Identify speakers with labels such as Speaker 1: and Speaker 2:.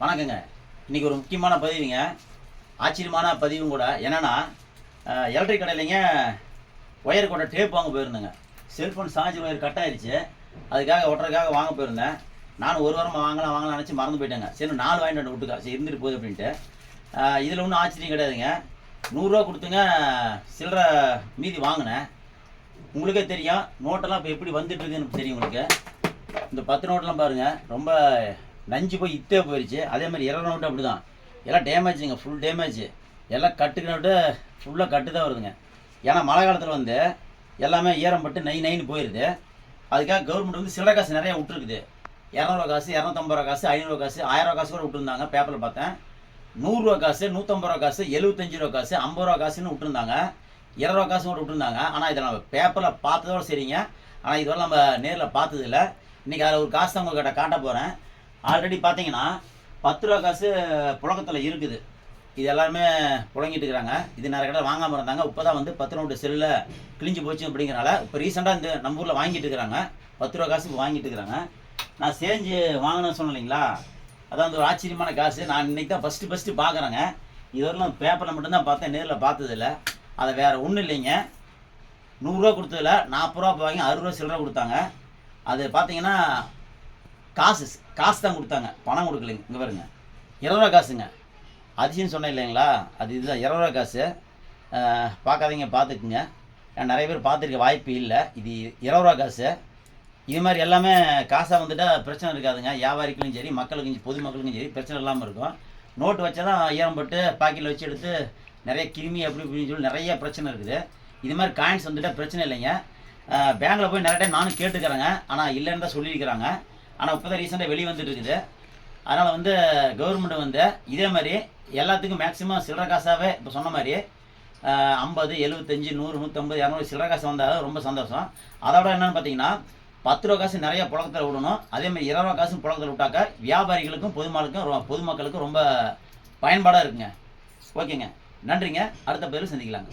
Speaker 1: வணக்கங்க. இன்றைக்கி ஒரு முக்கியமான பதிவுங்க. ஆச்சரியமான பதிவும் கூட என்னென்னா எலக்ட்ரிக் கடையிலைங்க ஒயர் கொண்ட டேப் வாங்க போயிருந்தேங்க. செல்ஃபோன் சார்ஜர் ஒயர் கட் ஆயிடுச்சு அதுக்காக ஒட்டுறதுக்காக வாங்க போயிருந்தேன். நான் ஒரு வாரமாக வாங்கலாம் வாங்கலாம் நினச்சி மறந்து போயிட்டேங்க. சரி நாலு வாங்கிட்டு வந்து விட்டுக்கா. சரி இருந்துட்டு போகுது அப்படின்ட்டு. இதில் ஒன்றும் ஆச்சரியம் கிடையாதுங்க. நூறுரூவா கொடுத்துங்க சில்லற மீதி வாங்கினேன். உங்களுக்கே தெரியும் நோட்டெல்லாம் இப்போ எப்படி வந்துட்டு இருக்குன்னு தெரியும் உங்களுக்கு. இந்த பத்து நோட்டெல்லாம் பாருங்கள் ரொம்ப நஞ்சு போய் இத்தே போயிடுச்சு அதே மாதிரி இரநூறு நோட்டு அப்படி தான் எல்லாம் டேமேஜுங்க ஃபுல் டேமேஜ் எல்லாம் கட்டுக்கு நோட்டு ஃபுல்லாக கட்டு தான் வருதுங்க. ஏன்னா மழை காலத்தில் வந்து எல்லாமே ஈரம் பட்டு நை நைன்னு போயிடுது அதுக்காக கவர்மெண்ட் வந்து சில்லறை காசு நிறைய விட்டுருக்குது. இரநூறுவா காசு இரநூத்தம்பது ரூபா காசு ஐநூறுவா காசு ஆயிரம் காசு கூட விட்டுருந்தாங்க. பேப்பரில் பார்த்தேன். நூறுரூவா காசு நூற்றம்பது ரூபா காசு எழுபத்தஞ்சு ரூபா காசு ஐம்பது ரூபா காசுன்னு விட்டுருந்தாங்க. இருபது ரூபா காசு கூட விட்டுருந்தாங்க. ஆனால் இதை நம்ம பேப்பரில் பார்த்ததோட சரிங்க. ஆனால் இதுவரை நம்ம நேரில் பார்த்ததில்ல. இன்றைக்கி அதில் ஒரு காசு தான் உங்கள்கிட்ட காட்ட போகிறேன் ஆல்ரெடி பார்த்தீங்கன்னா பத்து ரூபா காசு புழக்கத்தில் இருக்குது. இது எல்லாருமே புழங்கிட்டு இருக்கிறாங்க. இது நிறைய கடை வாங்காமல் இருந்தாங்க. இப்போ தான் வந்து பத்து நோட்டு செல்லில் கிழிஞ்சு போச்சு அப்படிங்கிறனால இப்போ ரீசெண்டாக இந்த நம்ம ஊரில் வாங்கிட்டு இருக்கிறாங்க. பத்து ரூபா காசு இப்போ வாங்கிட்டு இருக்கிறாங்க. நான் சேஞ்சு வாங்கினேன்னு சொன்னீங்களா அதான் அந்த ஒரு ஆச்சரியமான காசு. நான் இன்னைக்கு தான் ஃபஸ்ட்டு ஃபஸ்ட்டு பார்க்குறேங்க இதுவரையிலும் பேப்பரில் மட்டும்தான் பார்த்தேன் நேரில் பார்த்ததில்ல. அதை வேறு ஒன்றும் இல்லைங்க. நூறுரூவா கொடுத்ததில்ல நாற்பது ரூபா வாங்கி அறுபது ரூபா சில்லரை கொடுத்தாங்க. அது பார்த்தீங்கன்னா காசு காசு தான் கொடுத்தாங்க. பணம் கொடுக்கலைங்க இங்கே பாருங்க. இருபது ரூபா காசுங்க. அதிசயம் சொன்னேன் இல்லைங்களா? அது இதுதான். இருபது ரூபா காசு. பார்க்காதீங்க பார்த்துக்குங்க. நிறைய பேர் பார்த்துருக்க வாய்ப்பு இல்லை. இது இருபது ரூபா காசு. இது மாதிரி எல்லாமே காசாக வந்துட்டால் பிரச்சனை இருக்காதுங்க. வியாபாரிகளும் சரி மக்களுக்கும் பொதுமக்களுக்கும் சரி பிரச்சனை இல்லாமல் இருக்கும். நோட்டு வச்சா தான் ஈரம் போட்டு பாக்கெட்டில் வச்சு எடுத்து நிறைய கிருமி அப்படி இப்படின்னு சொல்லி நிறைய பிரச்சனை இருக்குது. இது மாதிரி காயின்ஸ் வந்துட்டால் பிரச்சனை இல்லைங்க. பேங்க்கில் போய் நிறைய டைம் நானும் கேட்டுக்கிறேங்க. ஆனால் இல்லைன்னு தான் சொல்லியிருக்கிறாங்க. ஆனால் இப்போ தான் ரீசெண்டாக வெளியே வந்துட்டு இருக்குது. அதனால் வந்து கவர்மெண்ட் வந்து இதே மாதிரி எல்லாத்துக்கும் மேக்ஸிமம் சில்லறை காசாகவே இப்போ சொன்ன மாதிரி ஐம்பது எழுபத்தஞ்சு நூறு நூற்றம்பது இரநூறு சில்லற காசு வந்தால் ரொம்ப சந்தோஷம். அதோட என்னென்னு பார்த்தீங்கன்னா பத்து ரூபா காசு நிறைய புழக்கத்தில் விடணும். அதே மாதிரி இருபது ரூபா காசும் புழக்கத்தில் விட்டாக்கா வியாபாரிகளுக்கும் பொதுமக்களுக்கும் ரொ- பொதுமக்களுக்கும் ரொம்ப பயன்பாடாக இருக்குங்க. ஓகேங்க. நன்றிங்க. அடுத்த பேரும் சந்திக்கலாங்க.